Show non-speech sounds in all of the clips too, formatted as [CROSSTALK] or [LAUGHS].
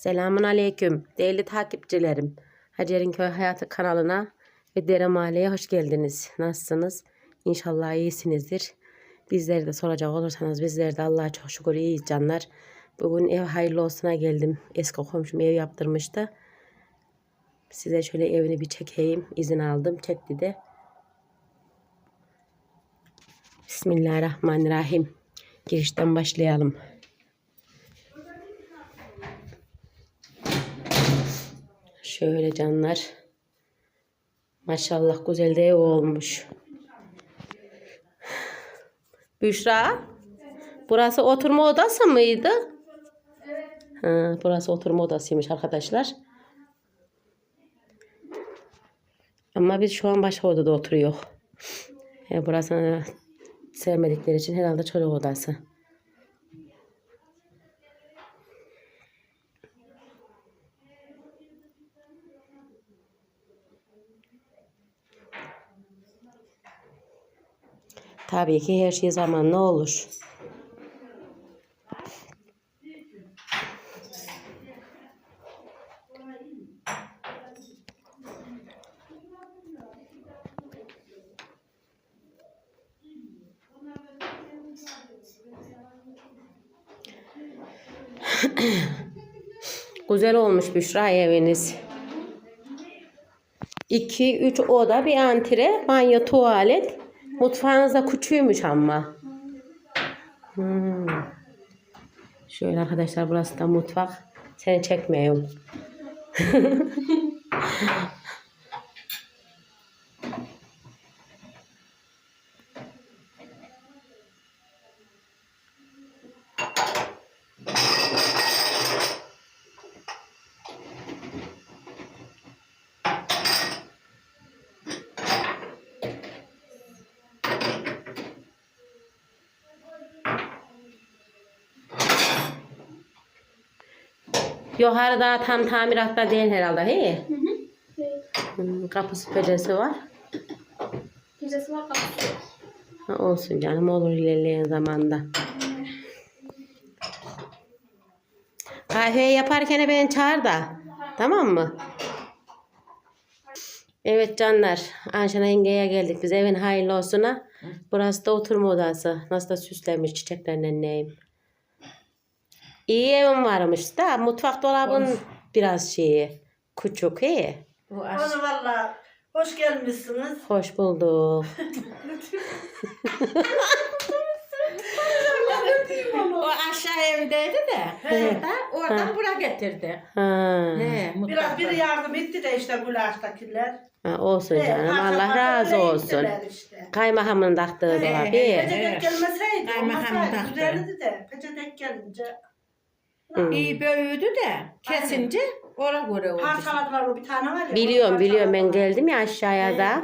Selamun Aleyküm değerli takipçilerim. Hacer'in Köy Hayatı kanalına ve Dere Mahalle'ye hoş geldiniz. Nasılsınız? İnşallah iyisinizdir. Bizleri de soracak olursanız bizler de Allah'a çok şükür iyiyiz canlar. Bugün ev hayırlı olsuna geldim. Eski komşum ev yaptırmıştı. Size şöyle evini bir çekeyim. İzin aldım. Çekti de. Bismillahirrahmanirrahim. Girişten başlayalım. Şöyle canlar. Maşallah güzel de olmuş. Büşra. Burası oturma odası mıydı? Ha, burası oturma odasıymış arkadaşlar. Ama biz şu an başka odada oturuyor. Yani burasını sevmedikleri için herhalde çocuk odası. Tabii ki her şey zamanla olur. [CLEARS THROAT] Güzel olmuş Büşra eviniz. 2 3 oda, bir antre, banyo, tuvalet. Mutfağınız da küçüğümüş ama. Hmm. Şöyle arkadaşlar burası da mutfak. Seni çekmiyorum. [LAUGHS] Yukarıda tam tamiratta değil herhalde. He? Hmm, kapı süpürgesi var. Gecesi var kapısı. Ha, olsun canım olur ilerleyen zamanda. Kahve yaparken beni çağır da. Tamam mı? Evet canlar. Anşana yengeye geldik. Biz evin hayırlı olsuna. Burası da oturma odası. Nasıl da süslenmiş çiçeklerle neyim. İyi evim varmış da mutfak dolabın biraz şeyi küçük he. Onu valla hoş gelmişsiniz. Hoş bulduk. [LAUGHS] O aşağı evdeydi de. Evet. Ha, oradan buraya getirdi. Ha. He, Biraz mutfakta. biri yardım etti de işte gulaştakiler. ha olsun He, canım. parça Allah razı olsun. gittiler Işte. Kaymakamın taktığı He, dolabı. Peçetek Evet. gelmeseydi Kaymakam olmasaydı taktı. güzeldi de peçetek gelince İyi büyüdü de kesince ona göre oldu. parçaladılar o bir tane var ya. Biliyorum onu biliyorum ben parçaladılar. geldim ya aşağıya da.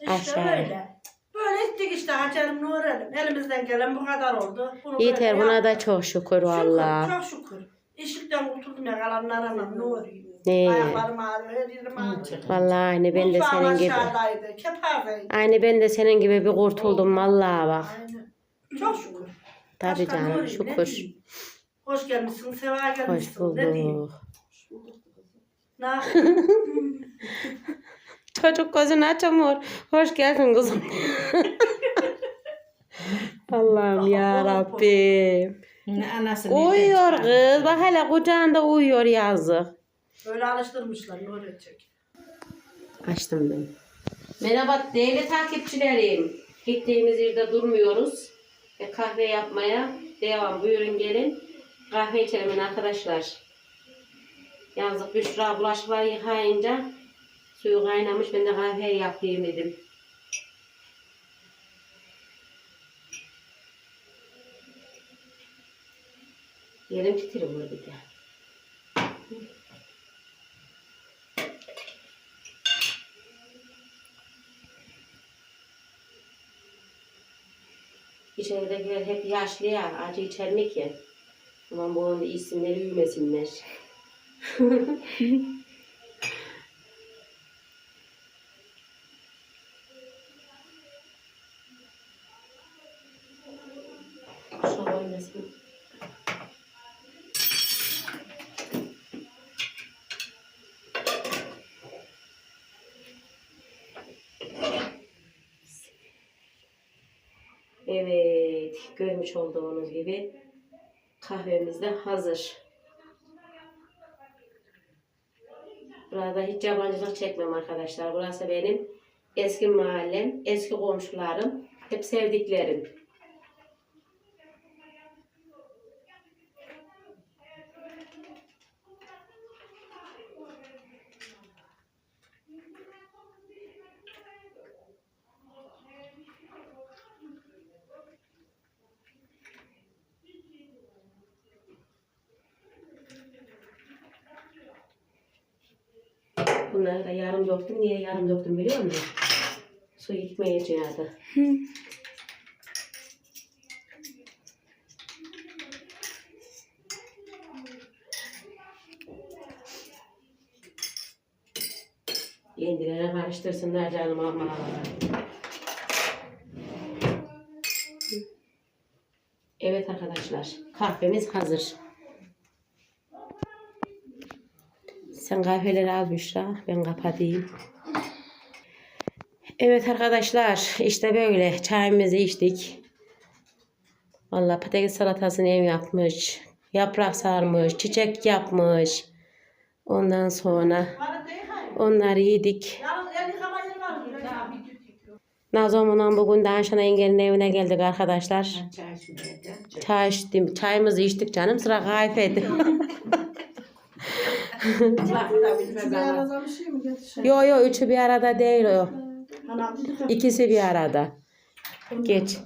İşte Aşağıya. öyle. Böyle ettik işte Hacer'im Nure'lim. Elimizden gelen bu kadar oldu. Bunu Yeter böyle buna yaptık. da çok şükür Şükür, valla. çok şükür. İşlikten kurtuldum ya kalanlara ne oluyor? Ne? Ayaklarım ağrıyor, her yerim ağrıyor. Valla aynı ben de Mutfağım senin gibi. aşağıdaydı, keparzeydi. Aynı ben de senin gibi bir kurtuldum valla bak. Aynen. Çok şükür. Tabii Başka canım olayım, ne şükür. diyeyim? Hoş gelmişsin, seva gelmişsin. Hoş Ne diyeyim? bulduk. Ne [LAUGHS] yapayım? Çocuk gözünü açamıyor. Hoş geldin kızım. Allah'ım ya Rabbim. Anası Uyuyor kız. Bak hele kucağında uyuyor yazık. Böyle alıştırmışlar, ne öğretecek? Açtım ben. Merhaba değerli takipçilerim. Gittiğimiz yerde durmuyoruz. Ve kahve yapmaya devam. Buyurun gelin. Kahve içelim arkadaşlar. Yazık Büşra bulaşıkları yıkayınca suyu kaynamış. Ben de kahve yapayım dedim. Yerim titriyor bir de. İçeridekiler hep yaşlı ya, acı içermek ya. Aman bu anda isimleri yürümesinler. Evet, görmüş olduğunuz gibi kahvemiz de hazır. Burada hiç yabancılık çekmem arkadaşlar. Burası benim eski mahallem, eski komşularım, hep sevdiklerim. Bunları da yarım döktüm. Niye yarım döktüm biliyor musun? Su gitmeyeceğiydi. Kendilere karıştırsınlar canım ama. Evet arkadaşlar, kahvemiz hazır. Sen kahveleri al Büşra, ben kapatayım. Evet arkadaşlar, işte böyle çayımızı içtik. Vallahi patates salatasını ev yapmış, yaprak sarmış, çiçek yapmış. Ondan sonra onları yedik. Nazom'la bugün de Ayşen yengenin evine geldik arkadaşlar. Çay içtim, çayımızı içtik canım sıra kahveydi. [LAUGHS] Bilmez Bir arada bir şey mi getir? yo yo üçü bir arada değil o. Anam. İkisi bir arada. Geç.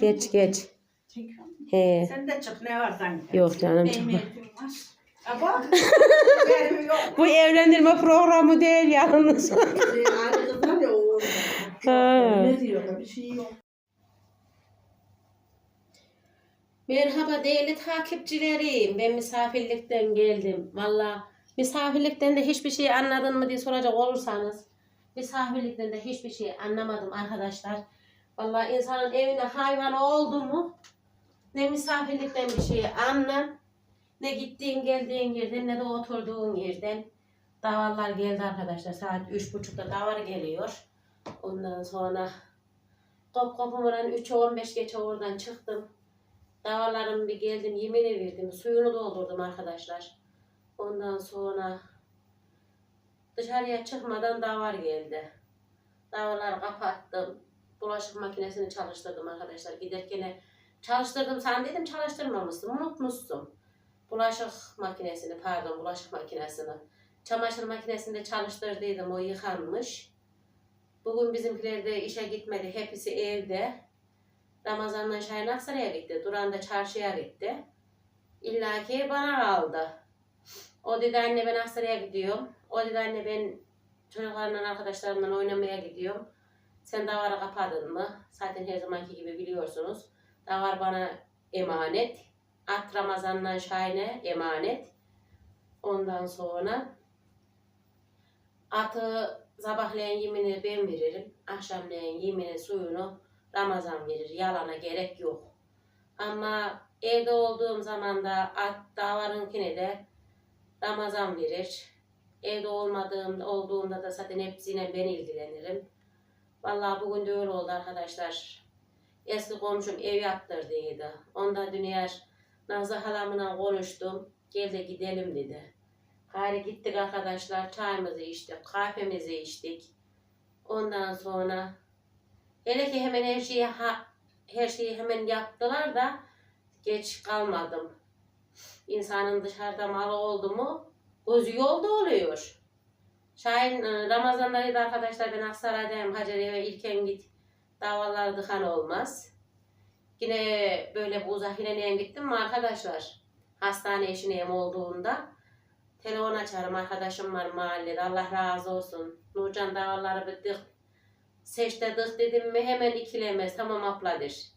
Geç geç. He. Sen de çık ne var sanki. Yok canım. Çıkma. [LAUGHS] Bu evlendirme programı değil yalnız. Ha. Ne diyor? Bir şey yok. Merhaba değerli takipçilerim. Ben misafirlikten geldim. Valla misafirlikten de hiçbir şey anladın mı diye soracak olursanız. Misafirlikten de hiçbir şey anlamadım arkadaşlar. Valla insanın evine hayvan oldu mu ne misafirlikten bir şey anlam ne gittiğin geldiğin yerden ne de oturduğun yerden. Davarlar geldi arkadaşlar. Saat üç buçukta davar geliyor. Ondan sonra kop kopumuran 3'e 15 geçe oradan çıktım. Davarlarım bir geldim yemini verdim. Suyunu doldurdum arkadaşlar. Ondan sonra dışarıya çıkmadan davar geldi. Davarları kapattım. Bulaşık makinesini çalıştırdım arkadaşlar. Giderken çalıştırdım sen dedim çalıştırmamışsın. Unutmuşsun. Bulaşık makinesini pardon bulaşık makinesini. Çamaşır makinesini de çalıştırdıydım. O yıkanmış. Bugün bizimkiler de işe gitmedi. Hepsi evde. Ramazan'dan Şahin Aksaray'a gitti. Duran da çarşıya gitti. İlla ki bana kaldı. O dedi anne ben Aksaray'a gidiyorum. O dedi anne ben çocuklarla arkadaşlarımla oynamaya gidiyorum. Sen davarı kapadın mı? Zaten her zamanki gibi biliyorsunuz. Davar bana emanet. At Ramazan'dan Şahin'e emanet. Ondan sonra atı sabahleyin yemini ben veririm. Akşamleyin yemini suyunu Ramazan verir. Yalana gerek yok. Ama evde olduğum zaman da at davarınkine de Ramazan verir. Evde olmadığım olduğumda da zaten hepsine ben ilgilenirim. Vallahi bugün de öyle oldu arkadaşlar. Eski komşum ev yaptırdıydı. Onda dünyar Nazlı halamla konuştum. Gel de gidelim dedi. Gari gittik arkadaşlar. Çayımızı içtik. Kahvemizi içtik. Ondan sonra Hele ki hemen her şeyi ha, her şeyi hemen yaptılar da geç kalmadım. İnsanın dışarıda malı oldu mu gözü yolda oluyor. Şahin e, Ramazanları da arkadaşlar ben Aksaray'dayım. Hacer'e ve İlken git. Davalar dıkan olmaz. Yine böyle bu yine gittim mi arkadaşlar? Hastane eşineyim olduğunda. Telefon açarım arkadaşım var mahallede. Allah razı olsun. Nurcan davaları bittik seçtirdik dedim mi hemen ikilemez. Tamam abladır.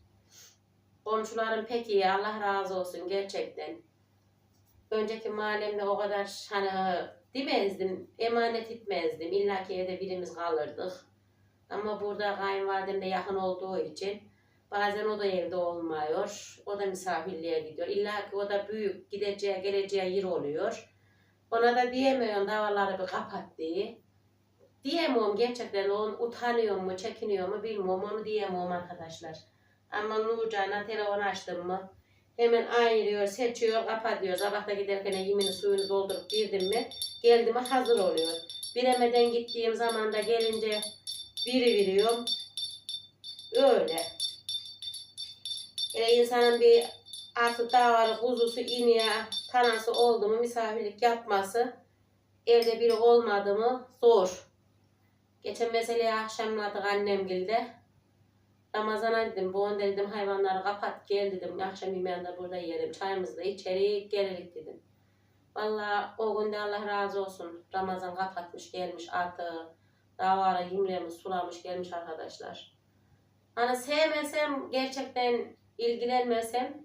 Komşularım pek iyi. Allah razı olsun gerçekten. Önceki mahallemde o kadar hani demezdim. Emanet etmezdim. İlla ki evde birimiz kalırdık. Ama burada kayınvalidem de yakın olduğu için bazen o da evde olmuyor. O da misafirliğe gidiyor. İlla ki o da büyük gideceği geleceği yer oluyor. Ona da diyemiyorum davaları bir kapat diye. Diyemiyorum gerçekten onu utanıyor mu, çekiniyor mu bilmiyorum onu diyemiyorum arkadaşlar. Ama Nurcan'a telefon açtım mı hemen ayırıyor, seçiyor, kapatıyor. Sabah da giderken yemini suyunu doldurup girdim mi geldi mi hazır oluyor. Bilemeden gittiğim zaman da gelince biri veriyorum. Öyle. Böyle insanın bir artık davalı kuzusu, ineği, tanası oldu mu misafirlik yapması evde biri olmadı mı zor. Geçen mesela akşamladık annem geldi. Ramazan'a dedim, bu önde dedim hayvanları kapat gel dedim. Akşam yemeğinde burada yiyelim. Çayımızı da içeri gelelim dedim. Vallahi o günde Allah razı olsun. Ramazan kapatmış gelmiş atı. Davara yemlemiş sulamış gelmiş arkadaşlar. Hani sevmesem gerçekten ilgilenmesem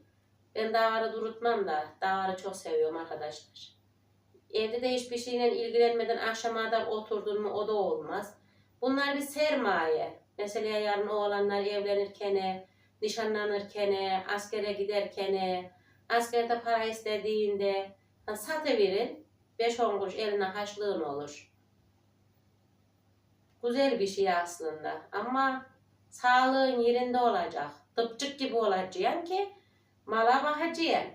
ben davarı durutmam da davarı çok seviyorum arkadaşlar. Evde de hiçbir şeyle ilgilenmeden akşama kadar oturdun mu o da olmaz. Bunlar bir sermaye. Mesela yarın oğlanlar evlenirken, nişanlanırken, askere giderken, askerde para istediğinde ha, satıverin. 5-10 kuruş eline haşlığın olur. Güzel bir şey aslında ama sağlığın yerinde olacak. Tıpçık gibi olacaksın ki mala bakacaksın.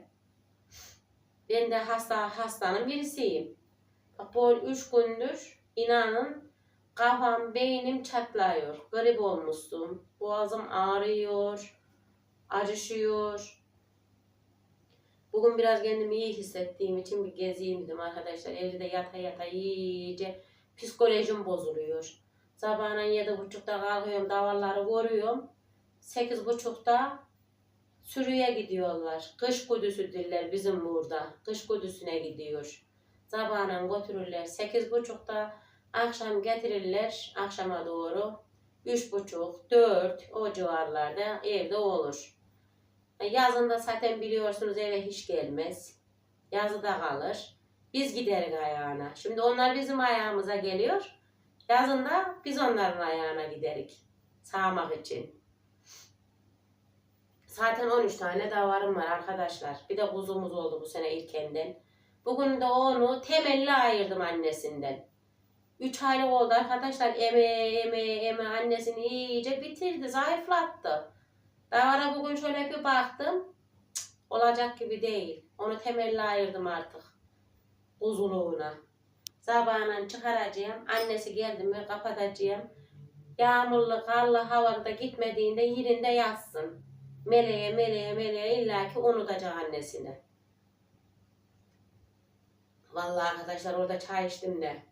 Ben de hasta hastanın birisiyim. Bak bu üç gündür inanın kafam, beynim çatlıyor. Grip olmuştum. Boğazım ağrıyor. Acışıyor. Bugün biraz kendimi iyi hissettiğim için bir gezeyim dedim arkadaşlar. Evde de yata yata iyice psikolojim bozuluyor. Sabahına yedi buçukta kalkıyorum, davalları görüyorum. Sekiz buçukta sürüye gidiyorlar. Kış kudüsü diller bizim burada. Kış kudüsüne gidiyor. Sabahına götürürler. Sekiz buçukta akşam getirirler akşama doğru. Üç buçuk, dört o civarlarda evde olur. Yazında zaten biliyorsunuz eve hiç gelmez. Yazıda kalır. Biz gideriz ayağına. Şimdi onlar bizim ayağımıza geliyor. Yazında biz onların ayağına giderik. Sağmak için. Zaten 13 tane davarım var arkadaşlar. Bir de kuzumuz oldu bu sene ilkenden. Bugün de onu temelli ayırdım annesinden. 3 aylık oldu arkadaşlar. Eme eme eme annesini iyice bitirdi. Zayıflattı. Davara bugün şöyle bir baktım. Cık, olacak gibi değil. Onu temelli ayırdım artık. Uzunluğuna. Sabahına çıkaracağım. Annesi geldi mi kapatacağım. Yağmurlu, karlı havada gitmediğinde yerinde yatsın. Meleğe, meleğe, meleğe illaki unutacak annesini. Vallahi arkadaşlar orada çay içtim de.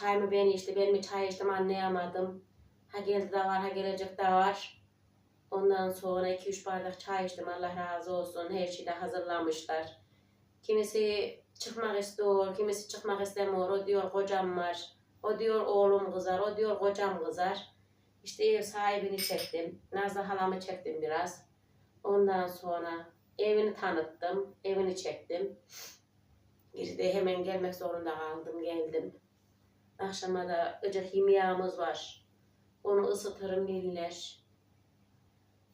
Çay mı ben içti, ben mi çay içtim anlayamadım. Ha geldi de var, ha gelecek de var. Ondan sonra 2-3 bardak çay içtim. Allah razı olsun. Her şeyi de hazırlamışlar. Kimisi çıkmak istiyor, kimisi çıkmak istemiyor. O diyor kocam var. O diyor oğlum kızar, o diyor kocam kızar. İşte ev sahibini çektim. Nazlı halamı çektim biraz. Ondan sonra evini tanıttım. Evini çektim. İşte hemen gelmek zorunda kaldım. Geldim. Akşama da ıcık yemeğimiz var. Onu ısıtırım yerler.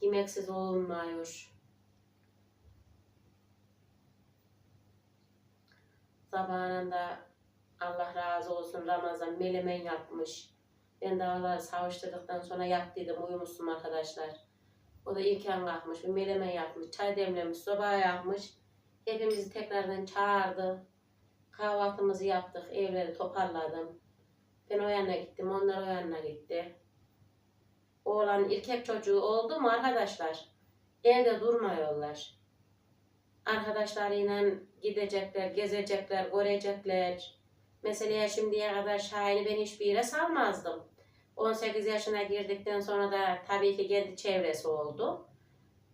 Yemeksiz olunmuyor. Sabahında Allah razı olsun Ramazan melemen yapmış. Ben de Allah'ı savuşturduktan sonra yattıydım uyumuştum arkadaşlar. O da ilken kalkmış bir melemen yapmış. Çay demlemiş, soba yakmış. Hepimizi tekrardan çağırdı. Kahvaltımızı yaptık, evleri toparladım. Ben o yana gittim, onlar o yana gitti. Oğlan erkek çocuğu oldu mu arkadaşlar? Evde durmuyorlar. Arkadaşlarıyla gidecekler, gezecekler, görecekler. Mesela şimdiye kadar Şahin'i ben hiçbir yere salmazdım. 18 yaşına girdikten sonra da tabii ki kendi çevresi oldu.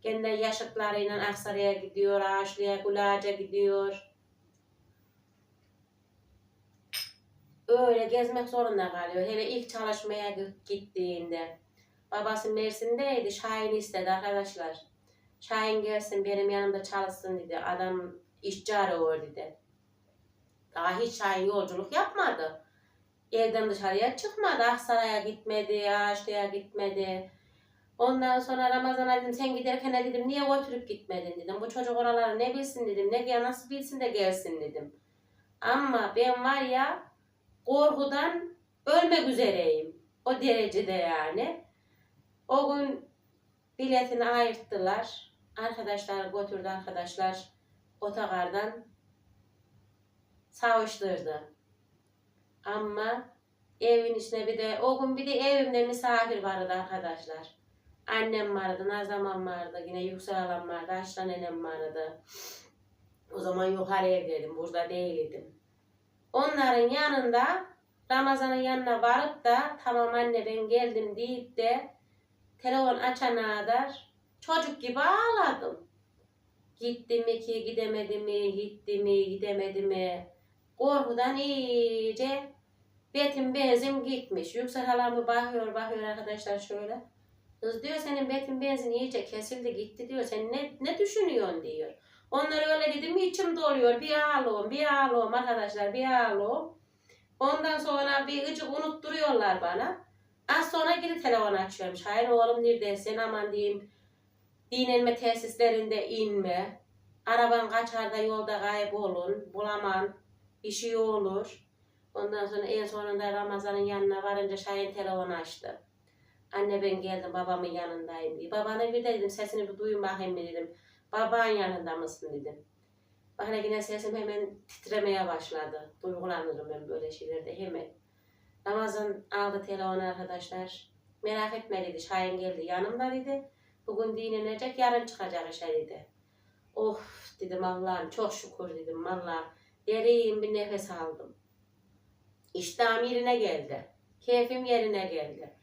Kendi yaşıtlarıyla Aksaray'a gidiyor, Ağaçlı'ya, Gulağaç'a gidiyor. Öyle gezmek zorunda kalıyor. Hele ilk çalışmaya gittiğinde. Babası Mersin'deydi. Şahin istedi arkadaşlar. Şahin gelsin benim yanımda çalışsın dedi. Adam işçi arıyor dedi. Daha hiç Şahin yolculuk yapmadı. Evden dışarıya çıkmadı. Aksaray'a gitmedi, Ağaçlı'ya gitmedi. Ondan sonra Ramazan'a dedim sen giderken ne dedim niye götürüp gitmedin dedim. Bu çocuk oraları ne bilsin dedim. Ne ya nasıl bilsin de gelsin dedim. Ama ben var ya korkudan ölmek üzereyim. O derecede yani. O gün biletini ayırttılar. Arkadaşlar götürdü arkadaşlar otogardan savuşturdu. Ama evin içine bir de o gün bir de evimde misafir vardı arkadaşlar. Annem vardı, Nazamam vardı, yine Yüksel Alam vardı, Aşlan nenem vardı. O zaman yukarı evdeydim, burada değildim. Onların yanında Ramazan'ın yanına varıp da tamam anne ben geldim deyip de telefon açana kadar çocuk gibi ağladım. Gitti mi ki gidemedi mi, gitti mi gidemedi mi. Korkudan iyice betim benzin gitmiş. Yüksel halamı bakıyor bakıyor arkadaşlar şöyle. Kız diyor senin betin benzin iyice kesildi gitti diyor. Sen ne, ne düşünüyorsun diyor. Onlara öyle dedim içim doluyor. Bir ağlıyorum, bir ağlıyorum arkadaşlar, bir ağlıyorum. Ondan sonra bir gıcık unutturuyorlar bana. Az sonra geri telefon açıyorum. Şahin oğlum neredesin aman diyeyim. Dinlenme tesislerinde inme. Araban kaçar da yolda kaybolun. Bulamam. Bir şey olur. Ondan sonra en sonunda Ramazan'ın yanına varınca Şahin telefon açtı. Anne ben geldim babamın yanındayım diye. Babana bir de dedim sesini bir duyun bakayım dedim. Baban yanında mısın dedim. Bana yine sesim hemen titremeye başladı. Duygulanırım ben böyle şeylerde hemen. Ramazan aldı telefonu arkadaşlar. Merak etme dedi. Şahin geldi yanımda dedi. Bugün dinlenecek yarın çıkacak işe dedi. Of dedim Allah'ım çok şükür dedim valla. Derin bir nefes aldım. İştahım yerine geldi. Keyfim yerine geldi.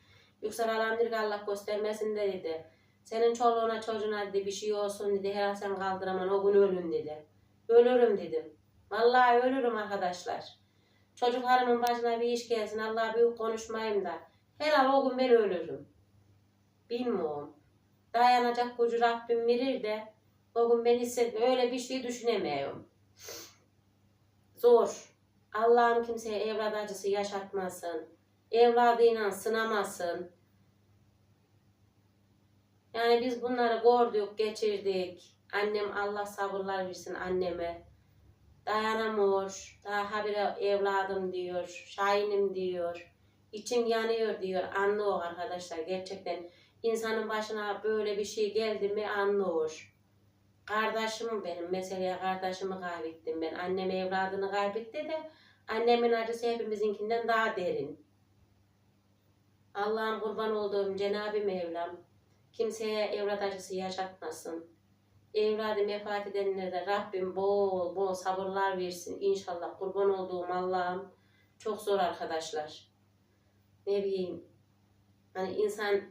Yüksel alandır ki Allah göstermesin de dedi. Senin çoluğuna çocuğuna dedi bir şey olsun dedi. Her sen kaldıraman o gün ölün dedi. Ölürüm dedim. Vallahi ölürüm arkadaşlar. Çocuklarımın başına bir iş gelsin. Allah büyük konuşmayayım da. Herhal o gün ben ölürüm. Bilmiyorum. Dayanacak gücü Rabbim verir de o gün ben hissetme öyle bir şey düşünemiyorum. Zor. Allah'ım kimseye evlat acısı yaşatmasın. Evladıyla sınamasın. Yani biz bunları gördük, geçirdik. Annem Allah sabırlar versin anneme. Dayanamıyor. Daha habire evladım diyor. Şahinim diyor. İçim yanıyor diyor. Anlıyor arkadaşlar gerçekten. insanın başına böyle bir şey geldi mi anlıyor. Kardeşim benim mesela kardeşimi kaybettim ben. Annem evladını kaybetti de annemin acısı hepimizinkinden daha derin. Allah'ım kurban olduğum Cenab-ı Mevlam kimseye evlat acısı yaşatmasın. Evladı vefat edenlere de Rabbim bol bol sabırlar versin. İnşallah kurban olduğum Allah'ım çok zor arkadaşlar. Ne bileyim hani insan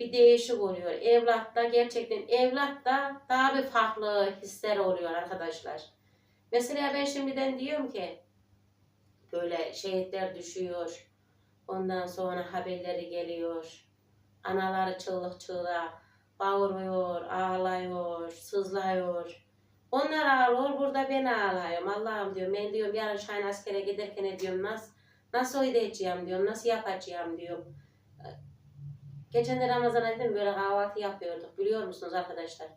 bir değişik oluyor. Evlat da gerçekten evlat da daha bir farklı hisler oluyor arkadaşlar. Mesela ben şimdiden diyorum ki böyle şehitler düşüyor. Ondan sonra haberleri geliyor. Anaları çığlık çığlığa bağırıyor, ağlıyor, sızlıyor. Onlar ağlıyor, burada ben ağlıyorum. Allah'ım diyorum, ben diyorum yarın Şahin askere giderken diyorum nasıl, nasıl ödeyeceğim diyorum, nasıl yapacağım diyorum. Geçen de Ramazan'a dedim böyle kahvaltı yapıyorduk biliyor musunuz arkadaşlar?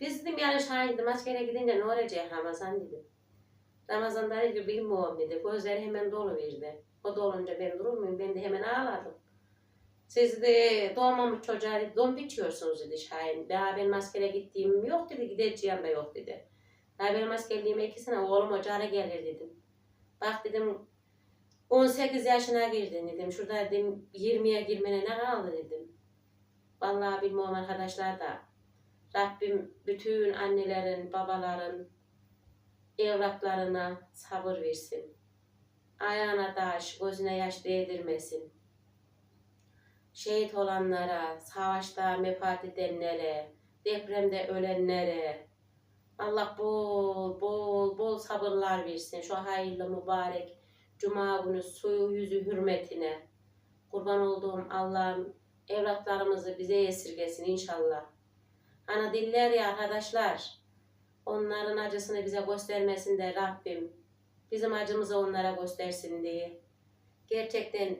Biz dedim yarın Şahin dedim askere gidince ne olacak Ramazan dedim. Ramazan'da dedi bilmiyorum dedi. Gözleri hemen dolu verdi. O dolunca ben durur muyum? Ben de hemen ağladım. Siz de doğmamış çocuğa dedi, don biçiyorsunuz dedi Şahin. Daha benim askere gittiğim yok dedi, gideceğim de yok dedi. Daha benim askerliğime iki sene oğlum ocağa gelir dedim. Bak dedim 18 yaşına girdin dedim. Şurada dedim 20'ye girmene ne kaldı dedim. Vallahi bilmiyorum arkadaşlar da Rabbim bütün annelerin, babaların evlatlarına sabır versin. Ayağına taş, gözüne yaş değdirmesin şehit olanlara, savaşta vefat edenlere, depremde ölenlere Allah bol bol bol sabırlar versin. Şu hayırlı mübarek cuma günü suyu yüzü hürmetine. Kurban olduğum Allah'ım evlatlarımızı bize esirgesin inşallah. Hani diller ya arkadaşlar. Onların acısını bize göstermesin de Rabbim. Bizim acımızı onlara göstersin diye. Gerçekten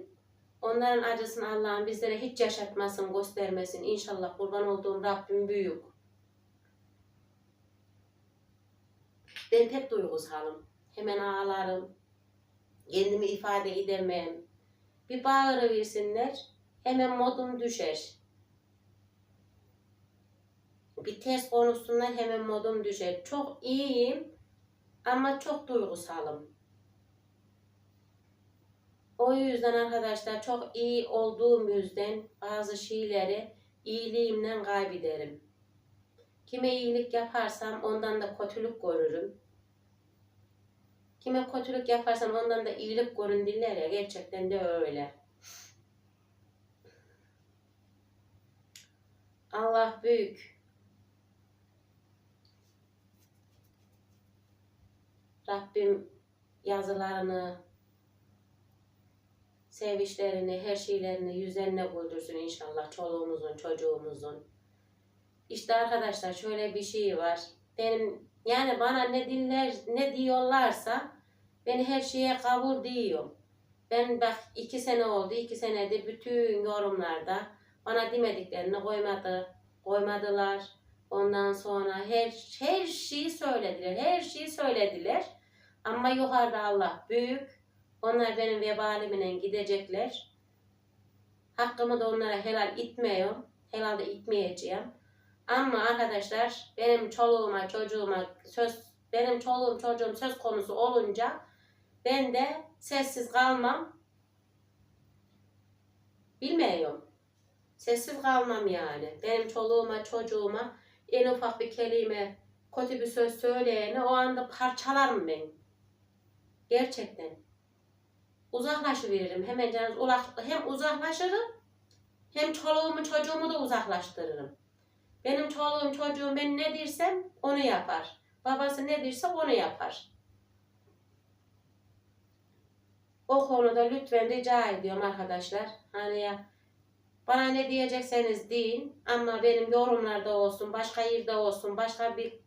Onların acısını Allah'ım bizlere hiç yaşatmasın, göstermesin. İnşallah kurban olduğum Rabbim büyük. Ben pek duygusalım. Hemen ağlarım. Kendimi ifade edemem. bir bağırıversinler hemen modum düşer. Bir ters konuşsunlar hemen modum düşer. Çok iyiyim ama çok duygusalım. O yüzden arkadaşlar çok iyi olduğum yüzden bazı şeyleri iyiliğimden kaybederim. Kime iyilik yaparsam ondan da kötülük görürüm. Kime kötülük yaparsam ondan da iyilik görün diller ya gerçekten de öyle. Allah büyük. Rabbim yazılarını, sevişlerini, her şeylerini yüzlerine güldürsün inşallah çoluğumuzun, çocuğumuzun. İşte arkadaşlar şöyle bir şey var. Benim yani bana ne dinler ne diyorlarsa ben her şeye kabul diyorum. Ben bak iki sene oldu, iki senedir bütün yorumlarda bana demediklerini koymadı, koymadılar. Ondan sonra her her şeyi söylediler, her şeyi söylediler. Ama yukarıda Allah büyük. Onlar benim vebalimle gidecekler. Hakkımı da onlara helal etmiyorum. Helal de etmeyeceğim. Ama arkadaşlar benim çoluğuma çocuğuma söz benim çoluğum çocuğum söz konusu olunca ben de sessiz kalmam. Bilmiyorum. Sessiz kalmam yani. Benim çoluğuma çocuğuma en ufak bir kelime kötü bir söz söyleyene o anda parçalarım ben. Gerçekten. Uzaklaşıveririm. Hemen canınız hem uzaklaşırım hem çoluğumu çocuğumu da uzaklaştırırım. Benim çoluğum çocuğum ben ne dersem onu yapar. Babası ne derse onu yapar. O konuda lütfen rica ediyorum arkadaşlar. Hani ya bana ne diyecekseniz deyin ama benim yorumlarda olsun, başka yerde olsun, başka bir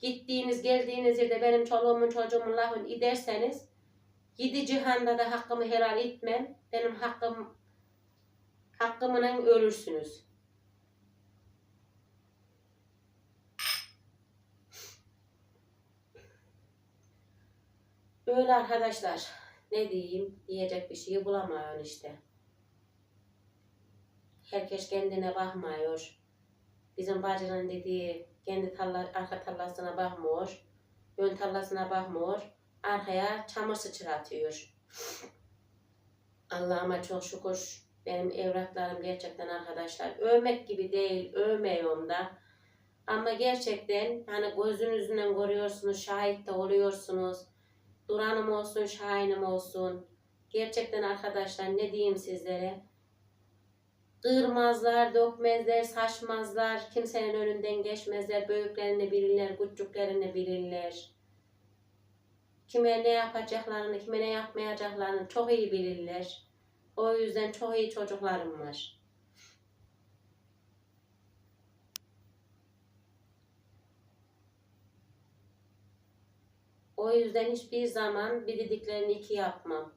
gittiğiniz, geldiğiniz yerde benim çoluğumun çocuğumun lafını ederseniz yedi cihanda da hakkımı helal etmem. Benim hakkım hakkımla ölürsünüz. Böyle arkadaşlar. Ne diyeyim? Diyecek bir şey bulamıyorum işte. Herkes kendine bakmıyor. Bizim bacının dediği kendi tarla, arka tarlasına bakmıyor. Ön tarlasına bakmıyor. Arkaya çamur sıçratıyor. Allah'ıma çok şükür benim evlatlarım gerçekten arkadaşlar övmek gibi değil, övmüyorum da. Ama gerçekten hani gözünüzden görüyorsunuz, şahit de oluyorsunuz. Duranım olsun, şahinim olsun. Gerçekten arkadaşlar ne diyeyim sizlere? Kırmazlar, dökmezler, saçmazlar, kimsenin önünden geçmezler, büyüklerini bilirler, küçüklerini bilirler. Kime ne yapacaklarını, kime ne yapmayacaklarını çok iyi bilirler. O yüzden çok iyi çocuklarım var. O yüzden hiçbir zaman bir dediklerini iki yapmam.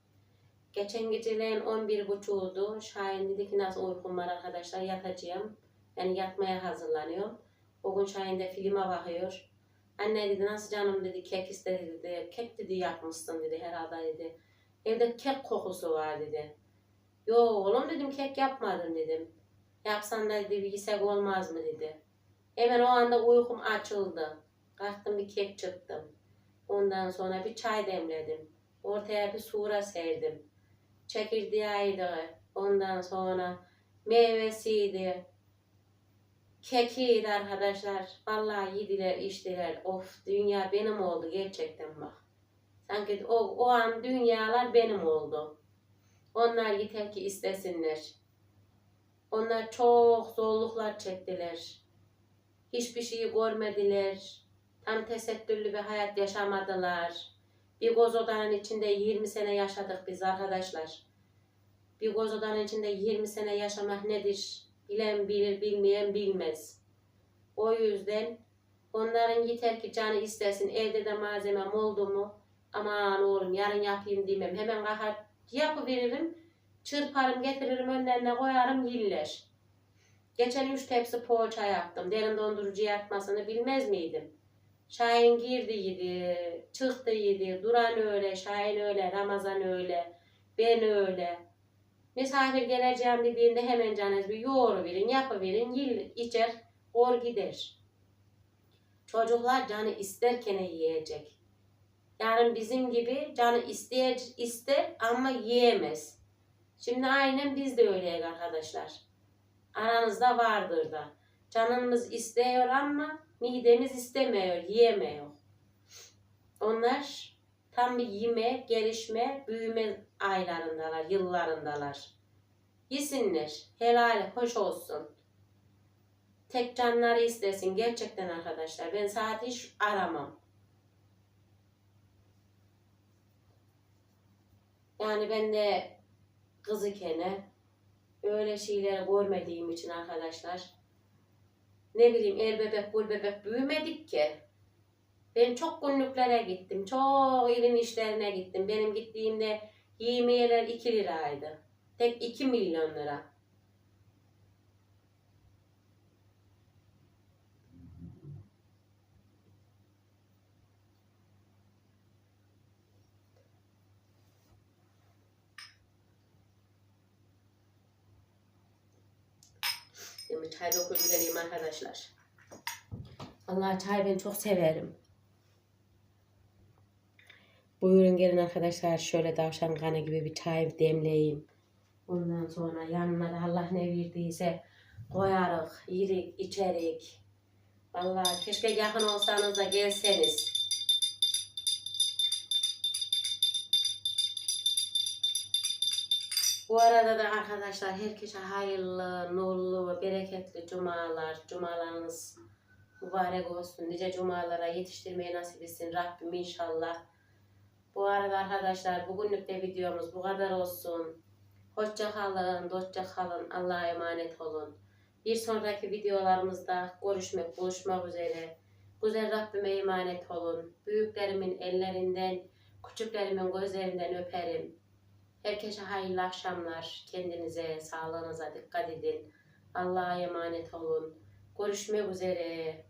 Geçen geceleyin 11 buçuğdu. Şahin dedi ki nasıl uykum var arkadaşlar yatacağım. Yani yatmaya hazırlanıyorum. O gün Şahin de filme bakıyor. Anne dedi nasıl canım dedi kek istedi dedi. Kek dedi yapmışsın dedi herhalde dedi. Evde kek kokusu var dedi. Yo oğlum dedim kek yapmadım dedim. Yapsan da dedi yesek olmaz mı dedi. Hemen o anda uykum açıldı. Kalktım bir kek çıktım. Ondan sonra bir çay demledim. Ortaya bir sura serdim. Çekirdeğiydi. Ondan sonra meyvesiydi. Kekiydi arkadaşlar. Vallahi yediler, içtiler. Of dünya benim oldu gerçekten bak. Sanki o, o an dünyalar benim oldu. Onlar yeter ki istesinler. Onlar çok zorluklar çektiler. Hiçbir şeyi görmediler. Tam tesettürlü bir hayat yaşamadılar. Bir göz odanın içinde 20 sene yaşadık biz arkadaşlar. Bir göz odanın içinde 20 sene yaşamak nedir? Bilen bilir, bilmeyen bilmez. O yüzden onların yeter ki canı istesin. Evde de malzemem oldu mu? Aman oğlum yarın yapayım demem. Hemen kalkar yapıveririm. Çırparım getiririm önlerine koyarım yiller. Geçen üç tepsi poğaça yaptım. Derin dondurucu yapmasını bilmez miydim? Şahin girdi yedi, çıktı yedi, Duran öyle, Şahin öyle, Ramazan öyle, ben öyle. Misafir geleceğim dediğinde hemen canınız bir yoğuru verin, yapıverin, yil, içer, or gider. Çocuklar canı isterken yiyecek. Yani bizim gibi canı ister, ister ama yiyemez. Şimdi aynen biz de öyleyiz arkadaşlar. Aranızda vardır da. Canımız istiyor ama midemiz istemiyor, yiyemiyor. Onlar tam bir yeme, gelişme, büyüme aylarındalar, yıllarındalar. Yesinler, helal, hoş olsun. Tek canları istesin gerçekten arkadaşlar. Ben saat hiç aramam. Yani ben de kız ikene öyle şeyleri görmediğim için arkadaşlar ne bileyim el bebek bul bebek büyümedik ki. Ben çok günlüklere gittim. Çok ilin işlerine gittim. Benim gittiğimde yemeğler 2 liraydı. Tek 2 milyon lira. Şimdi çay gidelim arkadaşlar. Allah çay ben çok severim. Buyurun gelin arkadaşlar şöyle tavşan kanı gibi bir çay demleyin. Ondan sonra yanına da Allah ne verdiyse koyarık, yirik, içerik. Vallahi keşke yakın olsanız da gelseniz. Bu arada da arkadaşlar herkese hayırlı, nurlu, bereketli cumalar. Cumalarınız mübarek olsun. Nice cumalara yetiştirmeyi nasip etsin Rabbim inşallah. Bu arada arkadaşlar bugünlük de videomuz bu kadar olsun. Hoşça kalın, dostça kalın. Allah'a emanet olun. Bir sonraki videolarımızda görüşmek, buluşmak üzere. Güzel Rabbime emanet olun. Büyüklerimin ellerinden, küçüklerimin gözlerinden öperim. Herkese hayırlı akşamlar. Kendinize, sağlığınıza dikkat edin. Allah'a emanet olun. Görüşmek üzere.